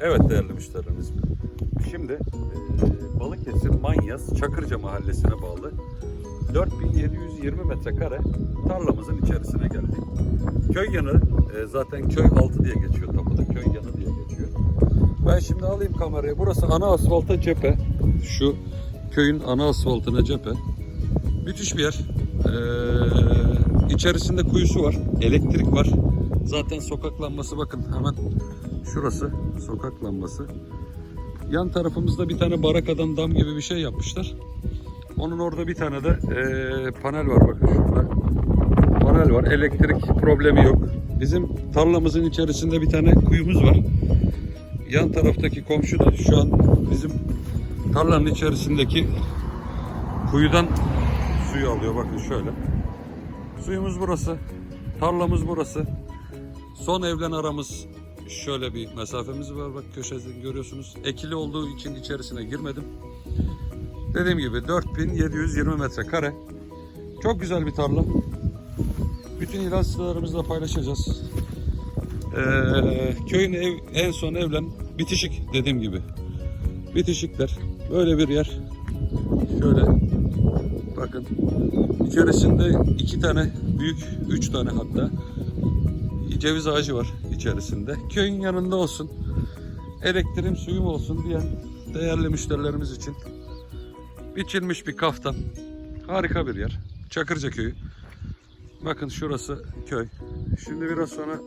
Evet değerli müşterilerimiz. Şimdi e, Balıkesir Manyas Çakırca mahallesine bağlı 4720 metrekare tarlamızın içerisine geldik. Köy yanı e, zaten köy altı diye geçiyor tapuda. Köy yanı diye geçiyor. Ben şimdi alayım kamerayı. Burası ana asfalta cephe. Şu köyün ana asfaltına cephe. Müthiş bir yer. Ee, içerisinde kuyusu var. Elektrik var. Zaten sokak lambası bakın hemen şurası sokak lambası. Yan tarafımızda bir tane barakadan dam gibi bir şey yapmışlar. Onun orada bir tane de ee, panel var bakın şurada. Panel var. Elektrik problemi yok. Bizim tarlamızın içerisinde bir tane kuyumuz var. Yan taraftaki komşu da şu an bizim tarlanın içerisindeki kuyudan suyu alıyor. Bakın şöyle. Suyumuz burası. Tarlamız burası. Son evlen aramız şöyle bir mesafemiz var. Bak köşeden görüyorsunuz. Ekili olduğu için içerisine girmedim. Dediğim gibi 4720 metrekare. Çok güzel bir tarla. Bütün ilaçlarımızla paylaşacağız. Ee, köyün ev, en son evlen bitişik dediğim gibi. Bitişikler. Böyle bir yer. Şöyle bakın. İçerisinde iki tane büyük, üç tane hatta ceviz ağacı var içerisinde. Köyün yanında olsun. Elektriğim suyum olsun diyen değerli müşterilerimiz için biçilmiş bir kaftan. Harika bir yer. Çakırca köyü. Bakın şurası köy. Şimdi biraz sonra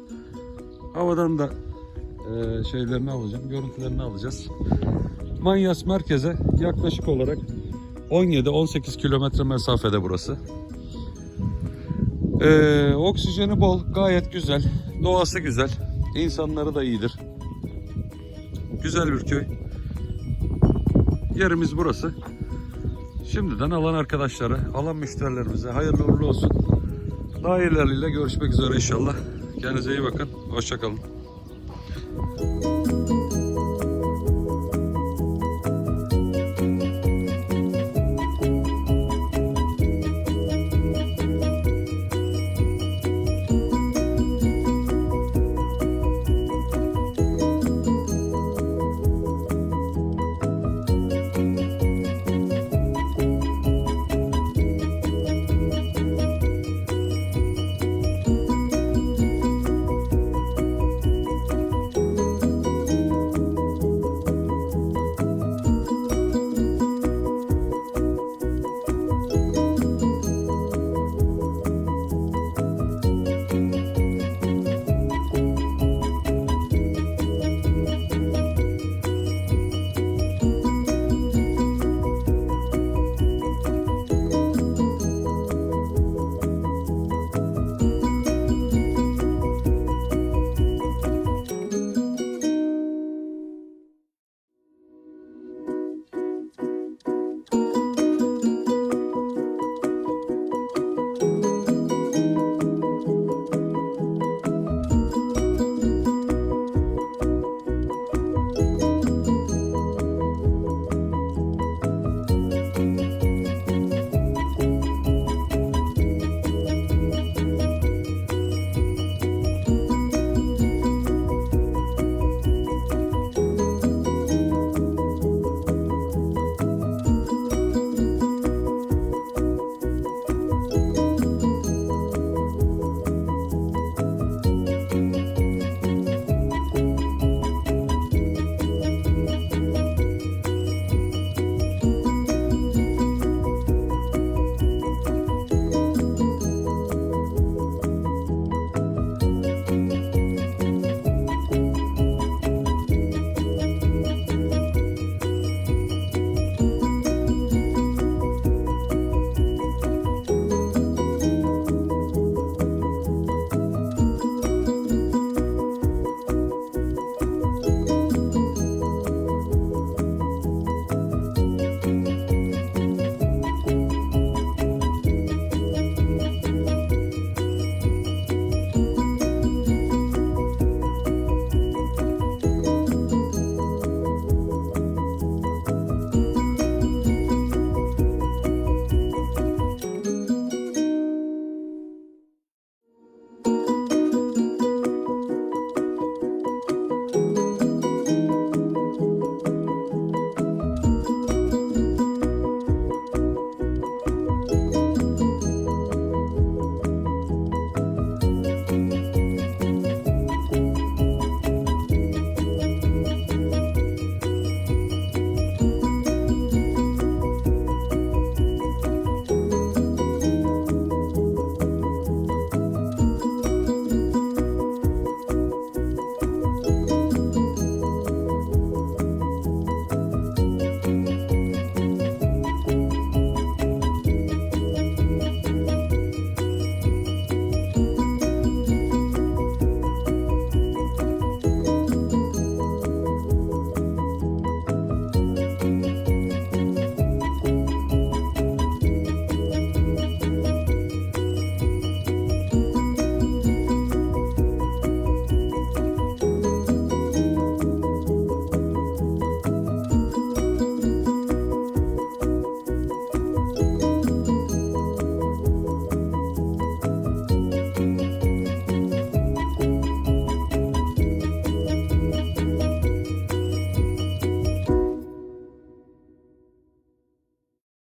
havadan da eee, şeylerini alacağım, görüntülerini alacağız. Manyas merkeze yaklaşık olarak 17-18 kilometre mesafede burası. Ee, oksijeni bol, gayet güzel. Doğası güzel. insanları da iyidir. Güzel bir köy. Yerimiz burası. Şimdiden alan arkadaşlara, alan müşterilerimize hayırlı uğurlu olsun. Daha ilerleriyle görüşmek üzere inşallah. Kendinize iyi bakın. Hoşçakalın.